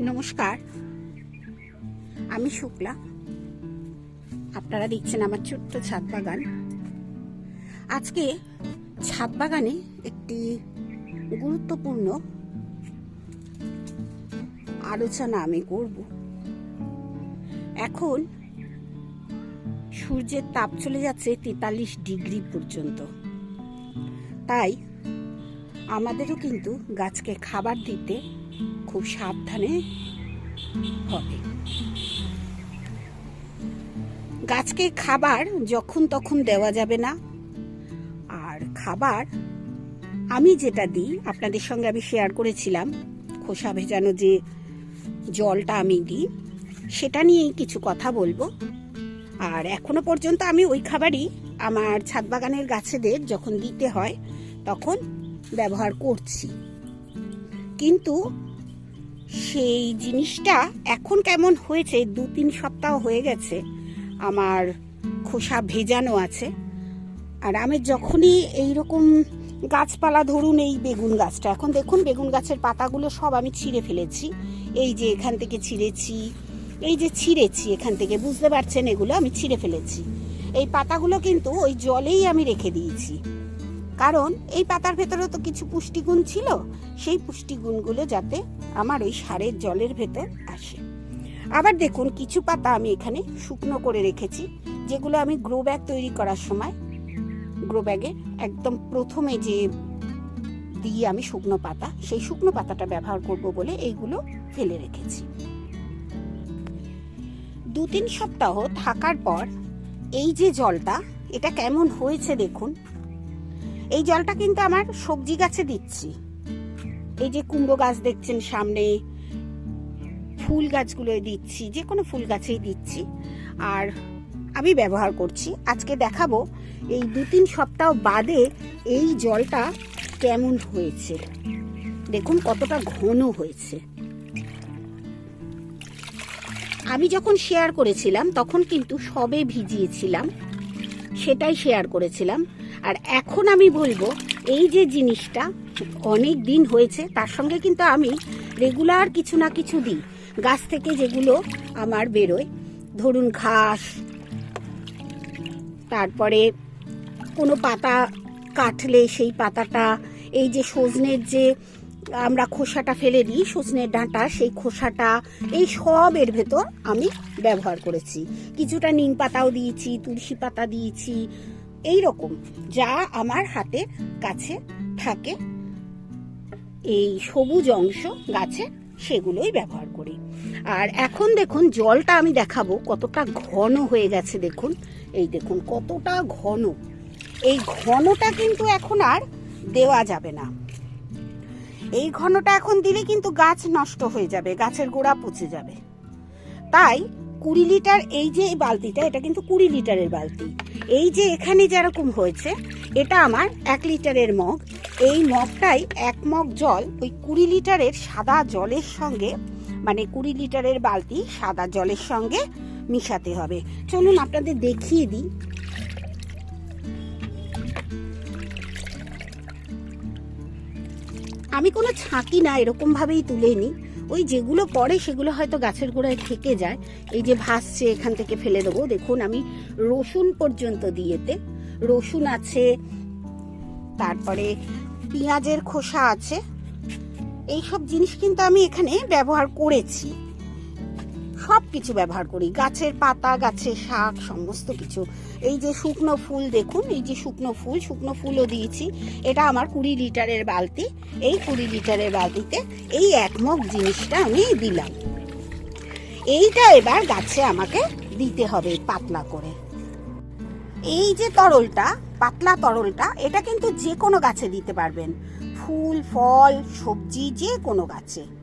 নমস্কার। আমি শুক্লা। আপনারা দেখছেন আমার ছোট্ট ছাদ বাগান। আজকে ছাদ বাগানে একটি গুরুত্বপূর্ণ আলোচনা আমি করব। এখন সূর্যের তাপ চলে যাচ্ছে তেতাল্লিশ ডিগ্রি পর্যন্ত। তাই আমাদেরও কিন্তু গাছকে খাবার দিতে খুব সাবধানে হবে। গাছকে খাবার যখন তখন দেওয়া যাবে না। আর খাবার আমি যেটা দিই, আপনাদের সঙ্গে আমি শেয়ার করেছিলাম, খোসা ভেজানো যে জলটা আমি দিই, সেটা নিয়েই কিছু কথা বলব। আর এখনও পর্যন্ত আমি ওই খাবারই আমার ছাদ বাগানের গাছেদের যখন দিতে হয়, তখন ব্যবহার করছি। কিন্তু সেই জিনিসটা এখন কেমন হয়েছে? দু তিন সপ্তাহ হয়ে গেছে। আমার খোসা ভেজানো আছে। আর আমি যখনই এই রকম গাছপালা ধরুন, এই বেগুন গাছটা, এখন দেখুন বেগুন গাছের পাতাগুলো সব আমি ছিঁড়ে ফেলেছি। এই যে এখান থেকে ছিঁড়েছি, এই যে ছিঁড়েছি এখান থেকে, বুঝতে পারছেন এগুলো আমি ছিঁড়ে ফেলেছি। এই পাতাগুলো কিন্তু ওই জলেই আমি রেখে দিয়েছি। কারণ এই পাতার ভেতরে তো কিছু পুষ্টিগুণ ছিল, সেই পুষ্টিগুণগুলো যাতে আমার ওই সারের জলের ভেতর আসে। আবার দেখুন, কিছু পাতা আমি এখানে শুকনো করে রেখেছি, যেগুলো আমি গ্রো ব্যাগ তৈরি করার সময়, গ্রো ব্যাগে একদম প্রথমে যে দিয়ে আমি শুকনো পাতা, সেই শুকনো পাতাটা ব্যবহার করব বলে এইগুলো ফেলে রেখেছি। দু তিন সপ্তাহ থাকার পর এই যে জলটা, এটা কেমন হয়েছে দেখুন এই জলটা কিন্তু আমার সবজি গাছে দিচ্ছি। এই যে কুমড়ো গাছ দেখছেন সামনে, ফুল গাছগুলোয় দিচ্ছি, যে কোনো ফুল গাছেই দিচ্ছি। আর আমি ব্যবহার করছি। আজকে দেখাবো এই দু তিন সপ্তাহ বাদে এই জলটা কেমন হয়েছে। দেখুন কতটা ঘন হয়েছে। আমি যখন শেয়ার করেছিলাম, তখন কিন্তু সবে ভিজিয়েছিলাম। সেটাই শেয়ার করেছিলাম। আর এখন আমি বলব, এই যে জিনিসটা অনেক দিন হয়েছে, তার সঙ্গে কিন্তু আমি রেগুলার কিছু না কিছু দিই। গাছ থেকে যেগুলো আমার বেরোয়, ধরুন ঘাস, তারপরে কোনো পাতা কাটলে সেই পাতাটা, এই যে সজনের যে আমরা খোসাটা ফেলে দিই, সজনের ডাঁটা, সেই খোসাটা, এই সব এর ভেতর আমি ব্যবহার করেছি। কিছুটা নিম পাতাও দিয়েছি, তুলসী পাতা দিয়েছি, এই রকম যা আমার হাতে কাছে থাকে। এই সবুজ অংশ গাছে সেগুলোই ব্যবহার করি। আর এখন দেখুন, জলটা আমি দেখাবো কতটা ঘন হয়ে গেছে দেখুন। এই দেখুন, কতটা ঘন। এই ঘনটা কিন্তু এখন আর দেওয়া যাবে না। এই ঘনটা এখন দিলে কিন্তু গাছ নষ্ট হয়ে যাবে, গাছের গোড়া পচে যাবে। তাই কুড়ি লিটার এই যে বালতিটা, এটা কিন্তু কুড়ি লিটারের বালতি। এই যে এখানে যেরকম হয়েছে, এটা আমার এক লিটারের মগ। এই মগটাই এক মগ জল, ওই কুড়ি লিটারের সাদা জলের সঙ্গে মানে কুড়ি লিটারের বালতি সাদা জলের সঙ্গে মিশাতে হবে। চলুন আপনাদের দেখিয়ে দিই। আমি কোনো ছাঁকি না এরকমভাবেই তুলে নিই ওই যেগুলো পড়ে সেগুলো হয়তো গাছের গোড়ায় থেকে যায়। এই যে ভাসছে, এখান থেকে ফেলে দেবো। দেখুন, আমি রসুন পর্যন্ত দিয়েতে, রসুন আছে, তারপরে পেঁয়াজের খোসা আছে। এইসব জিনিস কিন্তু আমি এখানে ব্যবহার করেছি। সব কিছু ব্যবহার করি। গাছের পাতা, গাছের শাক, সমস্ত কিছু। এই যে শুকনো ফুল দেখুন, এই যে শুকনো ফুল, শুকনো ফুলও দিয়েছি। এটা আমার কুড়ি লিটারের বালতি। এই কুড়ি লিটারের বালতিতে এই এক মগ জিনিসটা আমি দিলাম। এইটা এবার গাছে আমাকে দিতে হবে পাতলা করে। এই যে তরলটা, পাতলা তরলটা, এটা কিন্তু যে কোনো গাছে দিতে পারবেন। ফুল, ফল, সবজি, যে কোনো গাছে।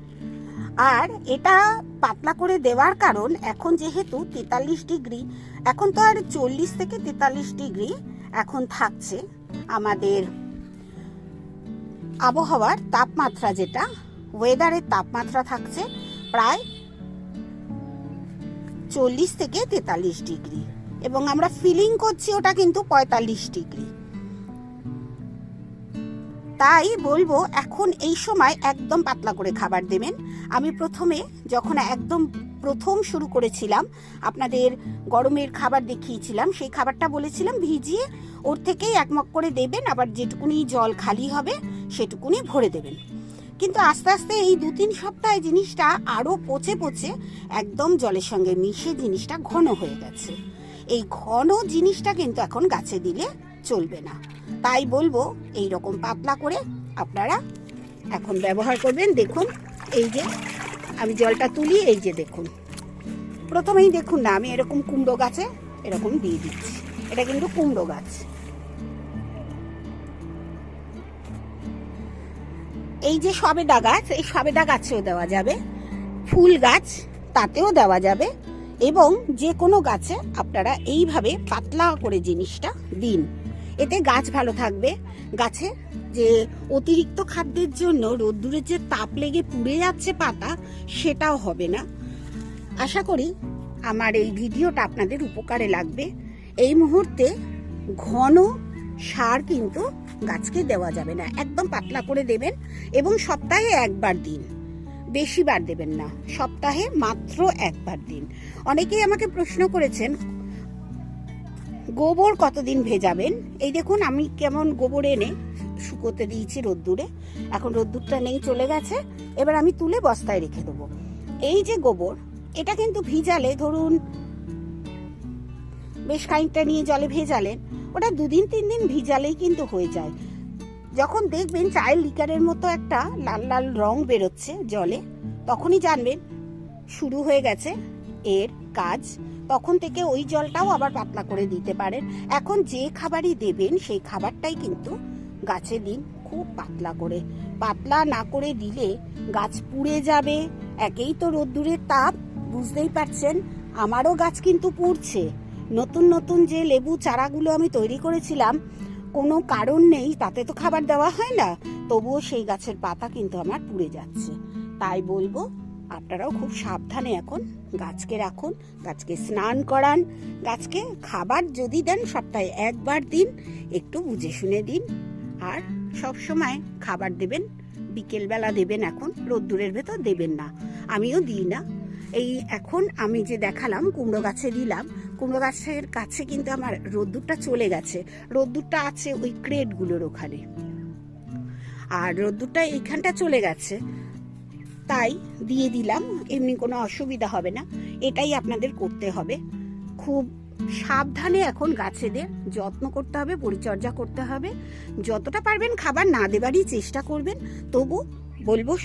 আর এটা পাতলা করে দেওয়ার কারণ এখন যেহেতু তেতাল্লিশ ডিগ্রি, এখন তো আর চল্লিশ থেকে তেতাল্লিশ ডিগ্রি এখন থাকছে আমাদের আবহাওয়ার তাপমাত্রা যেটা ওয়েদারের তাপমাত্রা থাকছে প্রায় চল্লিশ থেকে তেতাল্লিশ ডিগ্রি। এবং আমরা ফিলিং করছি ওটা কিন্তু পঁয়তাল্লিশ ডিগ্রি। তাই বলব এখন এই সময় একদম পাতলা করে খাবার দেবেন। আমি প্রথমে যখন একদম প্রথম শুরু করেছিলাম, আপনাদের গরমের খাবার দেখিয়েছিলাম, সেই খাবারটা বলেছিলাম ভিজিয়ে ওর থেকেই একমক করে দেবেন, আবার যেটুকুনি জল খালি হবে সেটুকুনি ভরে দেবেন। কিন্তু আস্তে আস্তে এই দু তিন সপ্তাহে জিনিসটা আরও পচে পচে একদম জলের সঙ্গে মিশে জিনিসটা ঘন হয়ে গেছে। এই ঘন জিনিসটা কিন্তু এখন গাছে দিলে চলবে না। তাই বলব এই রকম পাতলা করে আপনারা এখন ব্যবহার করবেন। দেখুন, এই যে আমি জলটা তুলি, এই যে দেখুন। প্রথমেই দেখুন না, আমি এরকম কুমড়ো গাছে এরকম দিয়ে দিচ্ছি। এটা কিন্তু কুমড়ো গাছ। এই যে সবেদা গাছ, এই সবেদা গাছেও দেওয়া যাবে। ফুল গাছ, তাতেও দেওয়া যাবে। এবং যে কোনো গাছে আপনারা এইভাবে পাতলা করে জিনিসটা দিন। এতে গাছ ভালো থাকবে। গাছে যে অতিরিক্ত খাদ্যের জন্য রোদ্দুরের যে তাপ লেগে পুড়ে যাচ্ছে পাতা, সেটাও হবে না। আশা করি আমার এই ভিডিওটা আপনাদের উপকারে লাগবে। এই মুহূর্তে ঘন সার কিন্তু গাছকে দেওয়া যাবে না। একদম পাতলা করে দেবেন এবং সপ্তাহে একবার দিন। বেশি বার দেবেন না। সপ্তাহে মাত্র একবার দিন। অনেকেই আমাকে প্রশ্ন করেছেন গোবর কতদিন ভেজাবেন? এই দেখুন, আমি কেমন গোবর এনে শুকোতে দিয়েছি রোদ্দুরে। এখন রোদ্দুরটা নেই, চলে গেছে। এবার আমি তুলে বস্তায় রেখে দেবো। এই যে গোবর, এটা কিন্তু ভিজালে, ধরুন, বেশ খানিকটা নিয়ে জলে ভেজালেন, ওটা দুদিন, তিন দিন ভিজালেই কিন্তু হয়ে যায়। যখন দেখবেন চায়ের লিকারের মতো একটা লাল লাল রং বেরোচ্ছে জলে, তখনই জানবেন, শুরু হয়ে গেছে এর কাজ। তখন থেকে ওই জলটাও আবার পাতলা করে দিতে পারেন। এখন যে খাবারই দেবেন, সেই খাবারটাই কিন্তু গাছে দিন খুব পাতলা করে। পাতলা না করে দিলে গাছ পুড়ে যাবে। একেই তো রোদ্দুরের তাপ, বুঝতেই পারছেন? আমারও গাছ কিন্তু পুড়ছে। নতুন নতুন যে লেবু চারাগুলো আমি তৈরি করেছিলাম, কোনো কারণ নেই, তাতে তো খাবার দেওয়া হয় না। তবুও সেই গাছের পাতা কিন্তু আমার পুড়ে যাচ্ছে। তাই বলব আপনারাও খুব সাবধানে এখন গাছকে রাখুন, গাছকে স্নান করান, গাছকে খাবার যদি দেন সপ্তাহে একবার দিন, একটু বুঝে শুনে দিন। আর সব সময় খাবার দেবেন, বিকেলবেলা দেবেন এখন, রোদ্দুরের ভেতর দেবেন না। আমিও দিই না। এই এখন আমি যে দেখালাম, কুমড়ো গাছে দিলাম, কুমড়ো গাছের কাছে কিন্তু আমার রোদ্দুরটা চলে গেছে। রোদ্দুরটা আছে ওই ক্রেটগুলোর ওখানে। আর রোদ্দুরটা এইখানটা চলে গেছে। তাই দিয়ে দিলাম, এমনি কোনো অসুবিধা হবে না। এটাই আপনাদের করতে হবে। খুব সাবধানে এখন গাছেদের যত্ন করতে হবে, পরিচর্যা করতে হবে। যতটা পারবেন খাবার না দেবারই চেষ্টা করবেন। তবু বলব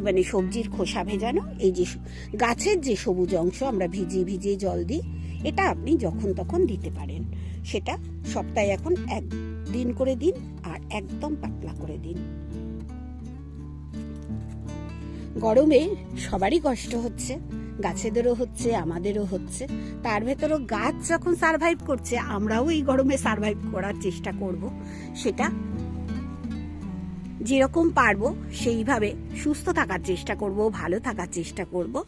মানে সবজির খোসা ভেজানো, এই যে গাছের যে সবুজ অংশ আমরা ভিজিয়ে ভিজিয়ে জল দিই, এটা আপনি যখন তখন দিতে পারেন। সেটা সপ্তাহে এখন এক দিন করে দিন আর একদম পাতলা করে দিন। গরমে সবারই কষ্ট হচ্ছে, গাছেদেরও হচ্ছে, আমাদেরও হচ্ছে। তার ভেতরও গাছ যখন সারভাইভ করছে, আমরাও এই গরমে সারভাইভ করার চেষ্টা করব। সেটা যেরকম পারব, সেইভাবে সুস্থ থাকার চেষ্টা করব, ভালো থাকার চেষ্টা করব।